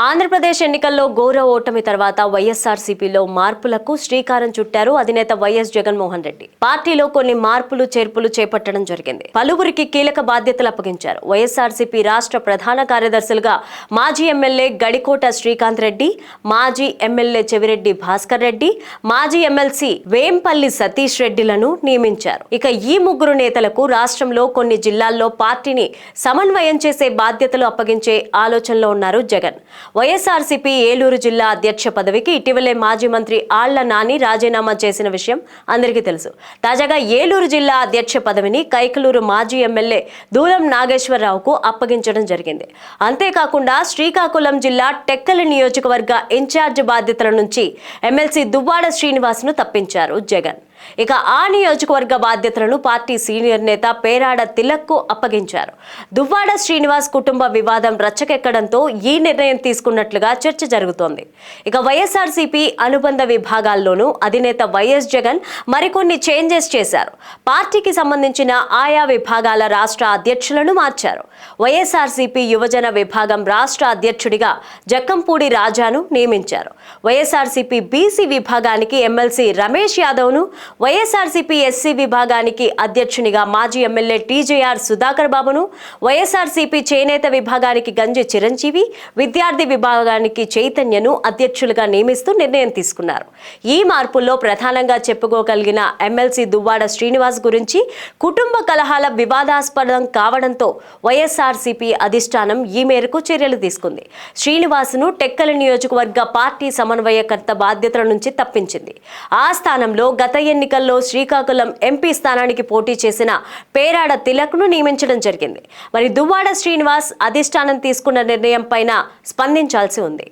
ఆంధ్రప్రదేశ్ ఎన్నికల్లో ఘోర ఓటమి తర్వాత వైఎస్ఆర్సీపీలో మార్పులకు శ్రీకారం చుట్టారు అధినేత వైఎస్ జగన్మోహన్ రెడ్డి. పార్టీలో కొన్ని మార్పులు చేర్పులు చేపట్టడం జరిగింది. పలువురికి కీలక బాధ్యతలు అప్పగించారు. వైఎస్ఆర్సీపీ రాష్ట్ర ప్రధాన కార్యదర్శులుగా మాజీ ఎమ్మెల్యే గడికోట శ్రీకాంత్ రెడ్డి మాజీ ఎమ్మెల్యే చెవిరెడ్డి భాస్కర్ రెడ్డి మాజీ ఎమ్మెల్సీ వేంపల్లి సతీష్ రెడ్డిలను నియమించారు. ఇక ఈ ముగ్గురు నేతలకు రాష్ట్రంలో కొన్ని జిల్లాల్లో పార్టీని సమన్వయం చేసే బాధ్యతలు అప్పగించే ఆలోచనలో ఉన్నారు జగన్. వైఎస్ఆర్సీపీ ఏలూరు జిల్లా అధ్యక్ష పదవికి ఇటీవలే మాజీ మంత్రి ఆళ్ళ నాని రాజీనామా చేసిన విషయం అందరికీ తెలుసు. తాజాగా ఏలూరు జిల్లా అధ్యక్ష పదవిని కైకలూరు మాజీ ఎమ్మెల్యే దూలం నాగేశ్వరరావుకు అప్పగించడం జరిగింది. అంతేకాకుండా శ్రీకాకుళం జిల్లా టెక్కలి నియోజకవర్గ ఇన్ఛార్జ్ బాధ్యతల నుంచి ఎమ్మెల్సీ దువ్వాడ శ్రీనివాస్ను తప్పించారు జగన్. ఇక ఆ నియోజకవర్గ బాధ్యతలను పార్టీ సీనియర్ నేత పేరాడ తిలక్కు అప్పగించారు. దువ్వాడ శ్రీనివాస్ కుటుంబ వివాదం రచ్చకెక్కడంతో ఈ నిర్ణయం తీసుకున్నట్లుగా చర్చ జరుగుతోంది. ఇక వైఎస్ఆర్సీపీ అనుబంధ విభాగాల్లోనూ అధినేత వైఎస్ జగన్ మరికొన్ని చేంజెస్ చేశారు. పార్టీకి సంబంధించిన ఆయా విభాగాల రాష్ట్ర అధ్యక్షులను మార్చారు. వైఎస్ఆర్సీపీ యువజన విభాగం రాష్ట్ర అధ్యక్షుడిగా జక్కంపూడి రాజాను నియమించారు. వైఎస్ఆర్సీపీ బీసీ విభాగానికి ఎమ్మెల్సీ రమేష్ యాదవ్ను వైఎస్ఆర్సీపీ ఎస్సీ విభాగానికి అధ్యక్షునిగా మాజీ ఎమ్మెల్యే టీజేఆర్ సుధాకర్ బాబును వైఎస్ఆర్సీపీ చేనేత విభాగానికి గంజి చిరంజీవి విద్యార్థి విభాగానికి చైతన్యను అధ్యక్షులుగా నియమిస్తూ నిర్ణయం తీసుకున్నారు. ఈ మార్పుల్లో ప్రధానంగా చెప్పుకోగలిగిన ఎమ్మెల్సీ దువ్వాడ శ్రీనివాస్ గురించి కుటుంబ కలహాల వివాదాస్పదం కావడంతో వైఎస్ఆర్సీపీ అధిష్టానం ఈ మేరకు చర్యలు తీసుకుంది. శ్రీనివాస్ను టెక్కల నియోజకవర్గ పార్టీ సమన్వయకర్త బాధ్యతల నుంచి తప్పించింది. ఆ స్థానంలో గత ఎన్నికల్లో శ్రీకాకుళం ఎంపీ స్థానానికి పోటీ చేసిన పేరాడ తిలక్ను నియమించడం జరిగింది. మరి దువ్వాడ శ్రీనివాస్ అధిష్టానం తీసుకున్న నిర్ణయం పైన స్పందించాల్సి ఉంది.